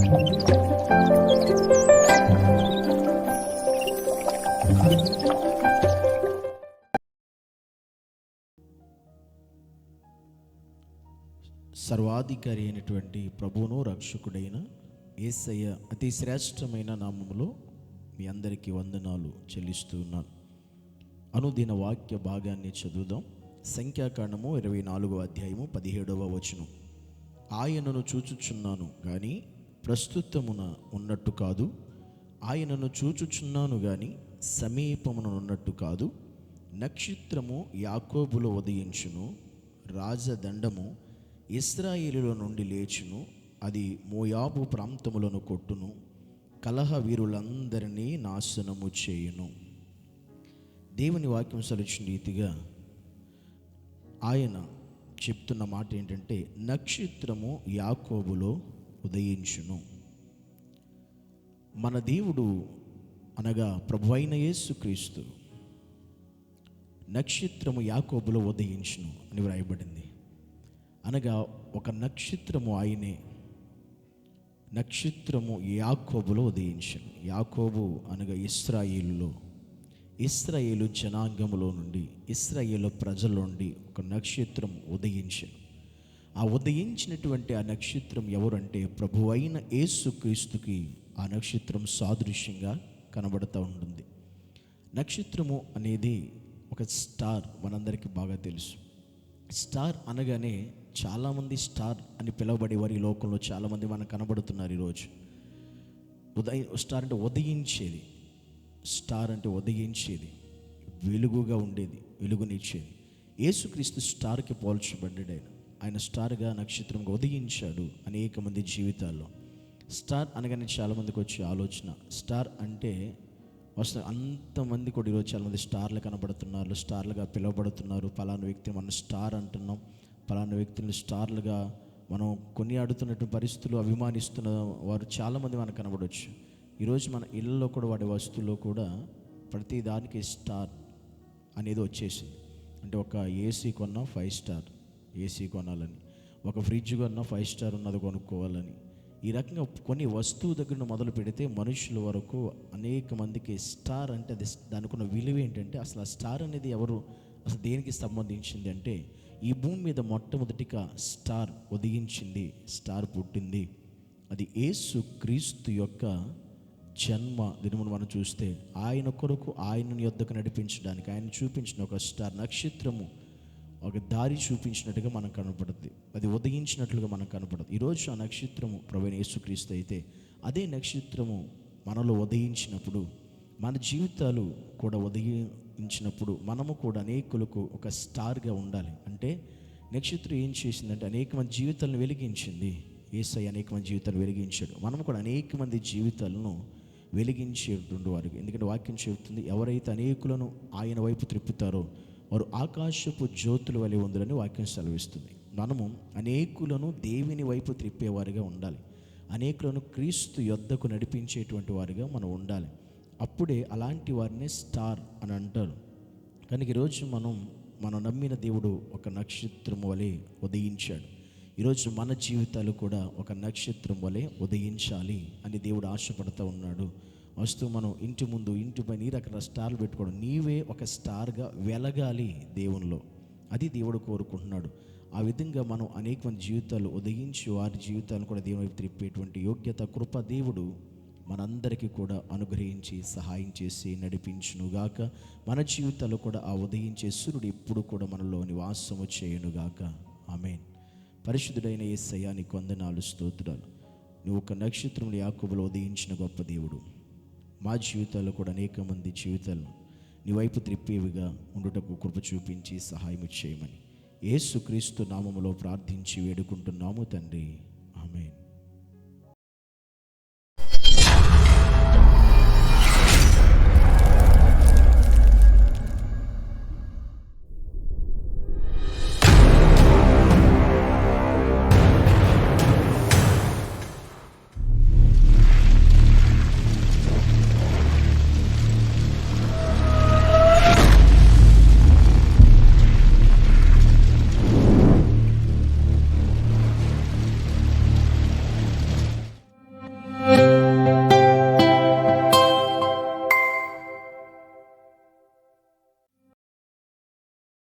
సర్వాధికారి అయినటువంటి ప్రభువును రక్షకుడైన ఏసయ్య అతి శ్రేష్టమైన నామములో మీ అందరికీ వందనాలు చెల్లిస్తూ ఉన్నాను అనుదిన వాక్య భాగాన్ని చదువుదాం. సంఖ్యాకాండము ఇరవై నాలుగో అధ్యాయము పదిహేడవ వచనం. ఆయనను చూచుచున్నాను కానీ ప్రస్తుతమున ఉన్నట్టు కాదు. ఆయనను చూచుచున్నాను కానీ సమీపమున ఉన్నట్టు కాదు. నక్షత్రము యాకోబులో ఉదయించును రాజదండము ఇస్రాయేలులో నుండి లేచును అది మోయాబు ప్రాంతములను కొట్టును కలహ వీరులందరినీ నాశనము చేయును. దేవుని వాక్యం సరిచిన రీతిగా ఆయన చెప్తున్న మాట ఏంటంటే నక్షత్రము యాకోబులో ఉదయించును మన దేవుడు అనగా ప్రభు అయిన యేసుక్రీస్తు. నక్షత్రము యాకోబులో ఉదయించును అని వ్రాయబడింది. అనగా ఒక నక్షత్రము ఆయనే. నక్షత్రము యాకోబులో ఉదయించను. యాకోబు అనగా ఇస్రాయిల్లో. ఇస్రాయేలు జనాంగములో నుండి ఇస్రాయేలు ప్రజల నుండి ఒక నక్షత్రం ఉదయించను. ఆ ఉదయించినటువంటి ఆ నక్షత్రం ఎవరంటే ప్రభు అయిన యేసుక్రీస్తుకి ఆ నక్షత్రం సాదృశ్యంగా కనబడుతూ ఉంటుంది. నక్షత్రము అనేది ఒక స్టార్ మనందరికీ బాగా తెలుసు. స్టార్ అనగానే చాలామంది స్టార్ అని పిలువబడే వారి ఈ లోకంలో చాలామంది మనకు కనబడుతున్నారు ఈరోజు. ఉదయం స్టార్ అంటే ఉదయించేది. స్టార్ అంటే ఉదయించేది. వెలుగుగా ఉండేది వెలుగునిచ్చేది. యేసుక్రీస్తు స్టార్కి పోల్చబడ్డాడు ఆయన. ఆయన స్టార్గా నక్షత్రంగా ఉదయించాడు అనేక మంది జీవితాల్లో. స్టార్ అనగానే చాలామందికి వచ్చే ఆలోచన. స్టార్ అంటే వస్తుంది అంతమంది కూడా ఈరోజు చాలామంది స్టార్లు కనబడుతున్నారు స్టార్లుగా పిలువబడుతున్నారు. పలానా వ్యక్తిని మనం స్టార్ అంటున్నాం. పలానా వ్యక్తులను స్టార్లుగా మనం కొనియాడుతున్నట్టు పరిస్థితులు అభిమానిస్తున్న వారు చాలామంది మనకు కనబడవచ్చు ఈరోజు మన ఇళ్ళలో కూడా వాడే వస్తువుల్లో కూడా ప్రతి దానికి స్టార్ అనేది వచ్చేసింది. అంటే ఒక ఏసీ కొన్నా ఫైవ్ స్టార్. ఏసీ కొనాలని ఒక ఫ్రిడ్జ్ కొన్నా ఫైవ్ స్టార్ ఉన్నది కొనుక్కోవాలని. ఈ రకంగా కొన్ని వస్తువు దగ్గర మొదలు పెడితే మనుషుల వరకు అనేక మందికి స్టార్ అంటే అది దానికి ఉన్న విలువ ఏంటంటే అసలు ఆ స్టార్ అనేది ఎవరు అసలు దేనికి సంబంధించింది అంటే ఈ భూమి మీద మొట్టమొదటిగా స్టార్ ఉదయించింది స్టార్ పుట్టింది. అది యేసు క్రీస్తు యొక్క జన్మ దినమును మనం చూస్తే ఆయన కొరకు ఆయనని యొద్దకు నడిపించడానికి ఆయన చూపించిన ఒక స్టార్ నక్షత్రము ఒక దారి చూపించినట్టుగా మనకు కనపడుద్ది. అది ఉదయించినట్లుగా మనకు కనపడుతుంది ఈరోజు ఆ నక్షత్రము ప్రవీణ యేసుక్రీస్తు అయితే అదే నక్షత్రము మనలో ఉదయించినప్పుడు మన జీవితాలు కూడా ఉదయించినప్పుడు మనము కూడా అనేకులకు ఒక స్టార్గా ఉండాలి. అంటే నక్షత్రం ఏం చేసిందంటే అనేక మంది జీవితాలను వెలిగించింది. ఏసై అనేక మంది జీవితాలు వెలిగించాడు. మనం కూడా అనేక మంది జీవితాలను వెలిగించేటువంటి వారికి. ఎందుకంటే వాక్యం చెబుతుంది ఎవరైతే అనేకులను ఆయన వైపు త్రిప్పుతారో వారు ఆకాశపు జ్యోతుల వలె ఉందని వాక్యం సెలవిస్తుంది. మనము అనేకులను దేవుని వైపు త్రిప్పేవారిగా ఉండాలి. అనేకులను క్రీస్తు యొద్దకు నడిపించేటువంటి వారిగా మనం ఉండాలి. అప్పుడే అలాంటి వారిని స్టార్ అని అంటారు. కానీ ఈరోజు మనం మనం నమ్మిన దేవుడు ఒక నక్షత్రం వలె ఉదయించాడు. ఈరోజు మన జీవితాలు కూడా ఒక నక్షత్రం వలె ఉదయించాలి అని దేవుడు ఆశపడుతూ ఉన్నాడు. వస్తూ మనం ఇంటి ముందు ఇంటి పైన ఈ రకరకాల స్టార్లు పెట్టుకోవడం. నీవే ఒక స్టార్గా వెలగాలి దేవునిలో. అది దేవుడు కోరుకుంటున్నాడు. ఆ విధంగా మనం అనేక మంది జీవితాలు ఉదయించి వారి జీవితాలను కూడా దేవుని వైపు త్రిప్పేటువంటి యోగ్యత కృప దేవుడు మనందరికీ కూడా అనుగ్రహించి సహాయం చేసి నడిపించునుగాక. మన జీవితాలు కూడా ఆ ఉదయించే సూర్యుడు ఎప్పుడు కూడా మనలో నివాసము చేయునుగాక. ఆమెన్. పరిశుద్ధుడైన ఏ సయానికి వందనాలు స్తోత్రాలు. నువ్వు ఒక నక్షత్రంలో యాకోబులో ఉదయించిన గొప్ప దేవుడు. మా జీవితాల్లో కూడా అనేక మంది జీవితాలను నీ వైపు త్రిప్పేవిగా ఉండుటకు కృప చూపించి సహాయం చేయమని. ఏసుక్రీస్తు నామములో ప్రార్థించి వేడుకుంటున్నాము తండ్రి.